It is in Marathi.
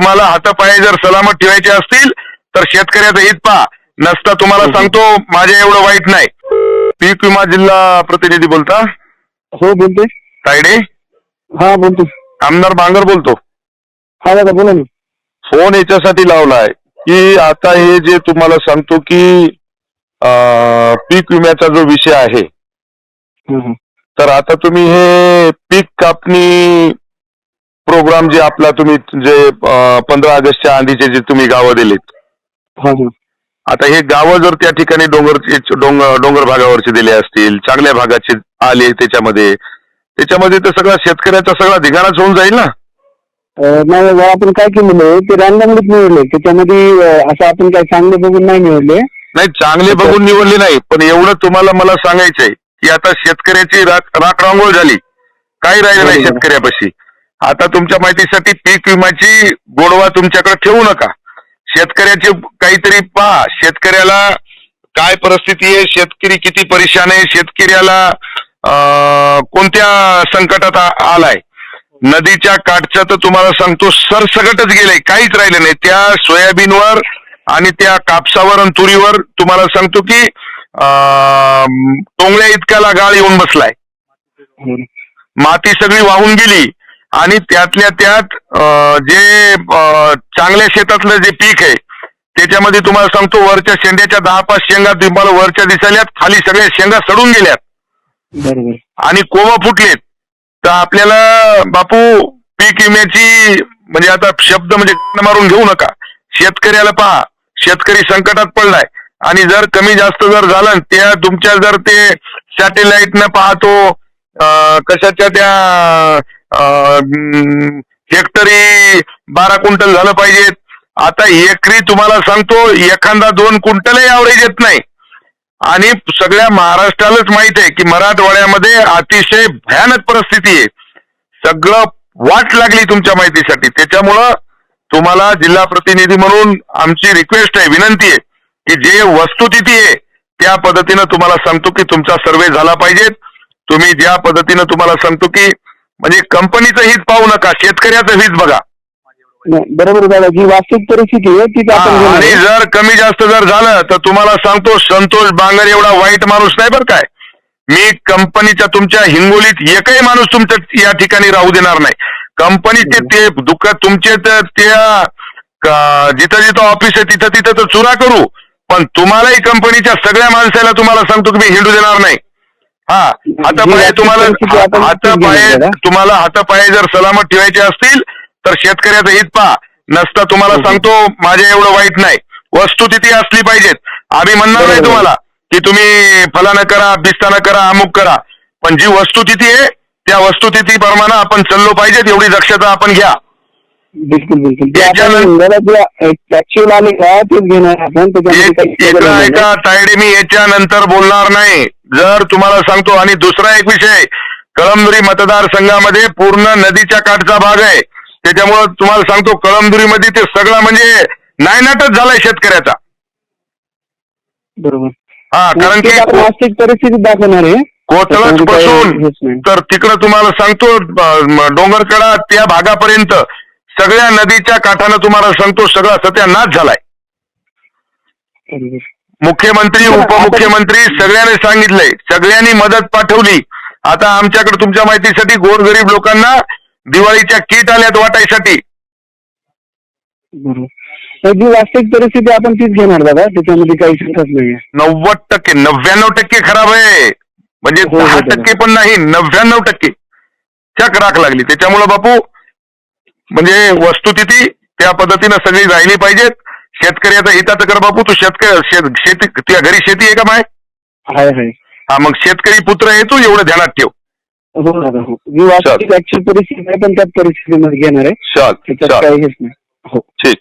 तुम्हाला हातापाय जर सलामत ठेवायचे असतील तर शेतकऱ्याचं हित पहा. नसता तुम्हाला सांगतो माझ्या एवढं वाईट नाही. पीक विमा जिल्हा प्रतिनिधी बोलता? हो बोलते तायडे? हा बोलतो आमदार बांगर बोलतो. हा दादा बोला ना. फोन याच्यासाठी लावलाय की आता हे जे तुम्हाला सांगतो की अं, पीक विम्याचा जो विषय आहे हा, हा. तर आता तुम्ही हे पीक कापणी प्रोग्राम जे आपला तुम्ही जे पंधरा ऑगस्टच्या आधीचे जे तुम्ही गावं दिलेत. हा, हा. आता हे गावं जर त्या ठिकाणी डोंगरचे डोंगर डोंगर भागावरचे दिले असतील चांगल्या भागाचे आले त्याच्यामध्ये त्याच्यामध्ये तर सगळा शेतकऱ्याचा सगळा धिगाणाच होऊन जाईल ना? नाही आपण काय केलेलं ते रॅन्डमलीच निवडले त्याच्यामध्ये असं आपण काय चांगले बघून नाही निवडले. नाही चांगले बघून निवडले नाही पण एवढं तुम्हाला मला सांगायचंय की आता शेतकऱ्याची राख राख रांगोळ झाली. काही राहिलं नाही. शेतकऱ्यापाशी. आता तुमच्या माहितीसाठी पीक विम्याची गोडवा तुमच्याकडे ठेवू नका. शेतकऱ्याची काहीतरी पहा. शेतकऱ्याला काय परिस्थिती आहे? शेतकरी किती परेशान आहे? शेतकऱ्याला कोणत्या संकटात आलाय? नदीच्या काठचं तर तुम्हाला सांगतो सरसकटच गेलंय. काहीच राहिलं नाही. त्या सोयाबीनवर आणि त्या कापसावर आणि तुरीवर तुम्हाला सांगतो की टोंगळ्या इतक्याला गाळ येऊन बसलाय. माती सगळी वाहून गेली. आणि त्यातल्या त्यात जे चांगल्या शेतातलं जे पीक आहे त्याच्यामध्ये तुम्हाला सांगतो वरच्या शेंड्याच्या दहा पाच शेंगा तुम्हाला वरच्या दिसाल्यात खाली सगळ्या शेंगा सडून गेल्यात. बरोबर. आणि कोवा फुटलेत. तर आपल्याला बापू पीक विम्याची म्हणजे आता शब्द म्हणजे मारून घेऊ नका. शेतकऱ्याला पहा शेतकरी संकटात पडलाय. आणि जर कमी जास्त जर झालं त्या तुमच्या जर ते सॅटेलाइट न पाहतो कशाच्या त्या हेक्टरी बारा क्विंटल झालं पाहिजेत आता एकरी तुम्हाला सांगतो एखादा दोन क्विंटलही ॲव्हरेज येत नाही. आणि सगळ्या महाराष्ट्रालाच माहीत आहे की मराठवाड्यामध्ये अतिशय भयानक परिस्थिती आहे. सगळं वाट लागली तुमच्या माहितीसाठी. त्याच्यामुळं तुम्हाला जिल्हा प्रतिनिधी म्हणून आमची रिक्वेस्ट आहे विनंती आहे की जे वस्तुस्थिती आहे त्या पद्धतीनं तुम्हाला सांगतो की तुमचा सर्वे झाला पाहिजे. तुम्ही ज्या पद्धतीनं तुम्हाला सांगतो की म्हणजे कंपनीचं हित पाहू नका शेतकऱ्याचं हित बघा. नाही, बरोबर दादा. जी वास्तविक परिस्थिती आहे तीच आपण हा, घेणार आणि. जर कमी जास्त जर झालं तर तुम्हाला सांगतो संतोष बांगर एवढा वाईट माणूस नाही बरं काय. मी कंपनीच्या तुमच्या हिंगोलीत एकही माणूस तुमच्या या ठिकाणी राहू देणार नाही. कंपनीचे ते दुःख तुमचे तर त्या क- जिथं जिथं ऑफिस आहे तिथं तिथं तर चुरा करू. पण तुम्हालाही कंपनीच्या सगळ्या माणसाला तुम्हाला सांगतो की मी हिंडू देणार नाही. हा हातापाये तुम्हाला हातापाये. तुम्हाला हातापाये जर सलामत ठेवायचे असतील तर शेतकऱ्याचं हित पहा नसता तुम्हाला. सांगतो माझ्या एवढं वाईट नाही वस्तुस्थिती असली पाहिजेत आम्ही म्हणणार नाही. तुम्हाला की तुम्ही फलानं करा बिस्तानं करा अमुक करा पण जी वस्तुस्थिती आहे त्या वस्तुस्थिती प्रमाणे आपण चाललो पाहिजेत एवढी दक्षता आपण घ्या बिलकुल बिलकुल. त्याच्यानं- जे आले का तेच घेणार आपण? त्याच्यामध्ये एक काही एक बदल नाही. ऐका तायडे मी याच्यानंतर बोलणार नाही. जर तुम्हाला सांगतो आणि दुसरा एक विषय कळमनुरी मतदारसंघामध्ये पूर्ण नदीच्या काठचा भाग आहे. त्याच्यामुळं तुम्हाला सांगतो कळमनुरीमध्ये ते सगळं म्हणजे नायनाटच झालाय शेतकऱ्याचा. बरोबर. हा कारण आपण की वास्तविक परिस्थिती दाखवणार आहे. त्याच्यामध्ये काही हेच नाही. तर तिकडं तुम्हाला सांगतो डोंगरकडा त्या भागापर्यंत सगळ्या नदीच्या काठानं तुम्हाला सांगतो सगळा सत्यानाश झालाय. मुख्यमंत्री उपमुख्यमंत्री सगळ्यांनी सांगितलंय सगळ्यांनी मदत पाठवली. आता आमच्याकडे तुमच्या माहितीसाठी गोरगरीब लोकांना दिवाळीच्या किट आल्यात वाटायसाठी. वास्तविक परिस्थिती आपण तीच घेणार दादा. त्याच्यामध्ये काही शंकाच नाहीये. नव्वद टक्के नव्याण्णव टक्के खराब आहे. म्हणजे हो, हो, दहा. टक्के पण नाही नव्याण्णव टक्के. चक राख लागली. त्याच्यामुळं बापू म्हणजे वस्तुस्थिती त्या पद्धतीनं सगळी राहिली पाहिजेत. शेतकऱ्याचं हिताचं कर बापू तू शेतकरी शेत शेती तुझ्या घरी शेती आहे का माय? हाय हाय. हा मग शेतकरी पुत्र आहे तू एवढं ध्यानात ठेव. हो दादा हो. वास्तविक ऍक्च्युअल परिस्थिती आहे पण त्याच परिस्थितीमध्ये घेणार आहे. चल त्याच्यात चल. काही हेच नाही. हो. ठीक.